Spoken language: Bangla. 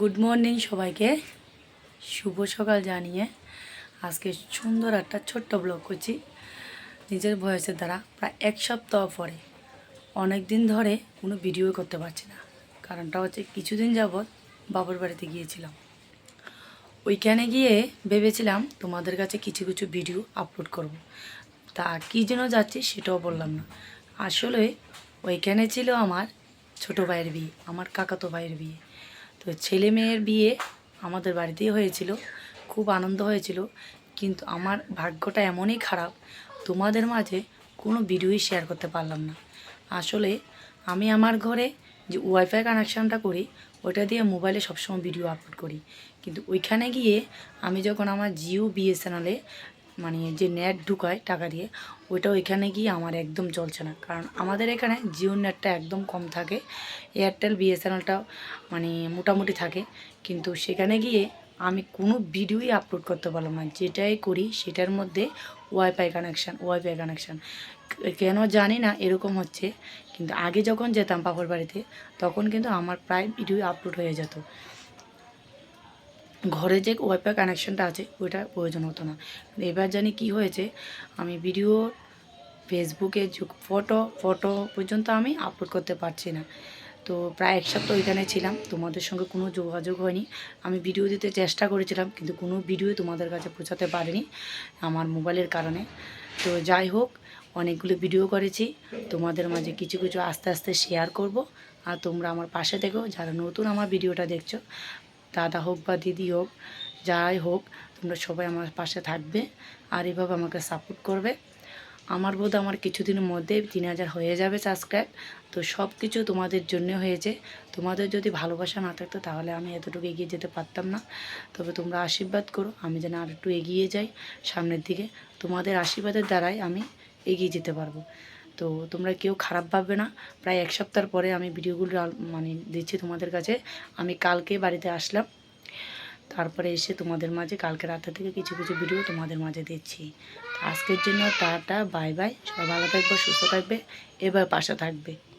গুড মর্নিং সবাইকে। শুভ সকাল জানিয়ে আজকে সুন্দর একটা ছোট্ট ব্লগ করছি। নিজের ভয়েসের দ্বারা প্রায় এক সপ্তাহ পরে। অনেক দিন ধরে কোনো ভিডিও করতে পারছি না। কারণটা হচ্ছে কিছুদিন যাবৎ বাবার বাড়িতে গিয়েছিলাম। ওইখানে গিয়ে ভেবেছিলাম তোমাদের কাছে কিছু কিছু ভিডিও আপলোড করব। তা কী জন্য যাচ্ছি সেটাও বললাম না। আসলে ওইখানে ছিল আমার ছোটো ভাইয়ের বিয়ে, আমার কাকাতো ভাইয়ের বিয়ে। তো ছেলে মেয়ের বিয়ে আমাদের বাড়িতেই হয়েছিল, খুব আনন্দ হয়েছিল। কিন্তু আমার ভাগ্যটা এমনই খারাপ, তোমাদের মাঝে কোনো ভিডিওই শেয়ার করতে পারলাম না। আসলে আমি আমার ঘরে যে ওয়াইফাই কানেকশানটা করি ওটা দিয়ে মোবাইলে সবসময় ভিডিও আপলোড করি। কিন্তু ওইখানে গিয়ে আমি যখন আমার জিও বিএসএনএলে মানে যে নেট ঢুকায় টাকা দিয়ে, ওইটা ওইখানে গিয়ে আমার একদম চলছে না। কারণ আমাদের এখানে জিও নেটটা একদম কম থাকে, এয়ারটেল বিএসএনএলটা মানে মোটামুটি থাকে। কিন্তু সেখানে গিয়ে আমি কোনো ভিডিওই আপলোড করতে পারলাম না। যেটাই করি সেটার মধ্যে ওয়াইফাই কানেকশান ওয়াইফাই কানেকশান কেন জানি না, এরকম হচ্ছে। কিন্তু আগে যখন যেতাম পাপড় বাড়িতে তখন কিন্তু আমার প্রায় ভিডিও আপলোড হয়ে যেত। ঘরে যে ওয়াইফাই কানেকশানটা আছে, ওইটা প্রয়োজন হতো না। এবার জানি কি হয়েছে, আমি ভিডিও ফেসবুকে ফটো ফটো পর্যন্ত আমি আপলোড করতে পারছি না। তো প্রায় এক সপ্তাহ ওইখানে ছিলাম, তোমাদের সঙ্গে কোনো যোগাযোগ হয়নি। আমি ভিডিও দিতে চেষ্টা করেছিলাম, কিন্তু কোনো ভিডিও তোমাদের কাছে পৌঁছাতে পারিনি আমার মোবাইলের কারণে। তো যাই হোক, অনেকগুলো ভিডিও করেছি, তোমাদের মাঝে কিছু কিছু আস্তে আস্তে শেয়ার করব। আর তোমরা আমার পাশে থেকো, যারা নতুন আমার ভিডিওটা দেখছ দাদা হোক বা দিদি হোক যাই হোক, তোমরা সবাই আমার পাশে থাকবে আর এভাবে আমাকে সাপোর্ট করবে। আমার বোধ আমার কিছুদিনের মধ্যে তিন হাজার হয়ে যাবে সাবস্ক্রাইব তো সব কিছু তোমাদের জন্য হয়েছে। তোমাদের যদি ভালোবাসা না থাকতো তাহলে আমি এতটুকু এগিয়ে যেতে পারতাম না। তবে তোমরা আশীর্বাদ করো, আমি যেন আর একটু এগিয়ে যাই সামনের দিকে। তোমাদের আশীর্বাদের দ্বারাই আমি এগিয়ে যেতে পারব। তো তোমরা কেউ খারাপ ভাববে না। প্রায় এক সপ্তাহ পরে আমি ভিডিওগুলো মানে দিচ্ছি তোমাদের কাছে। আমি কালকে বাড়িতে আসলাম। তারপরে এসে তোমাদের মাঝে কালকে রাতে থেকে কিছু কিছু ভিডিও তোমাদের মাঝে দিচ্ছি। আজকের জন্য টাটা, বাই বাই। সবাই ভালো থাকবে, সুস্থ থাকবে। এবার পাশে থাকবে।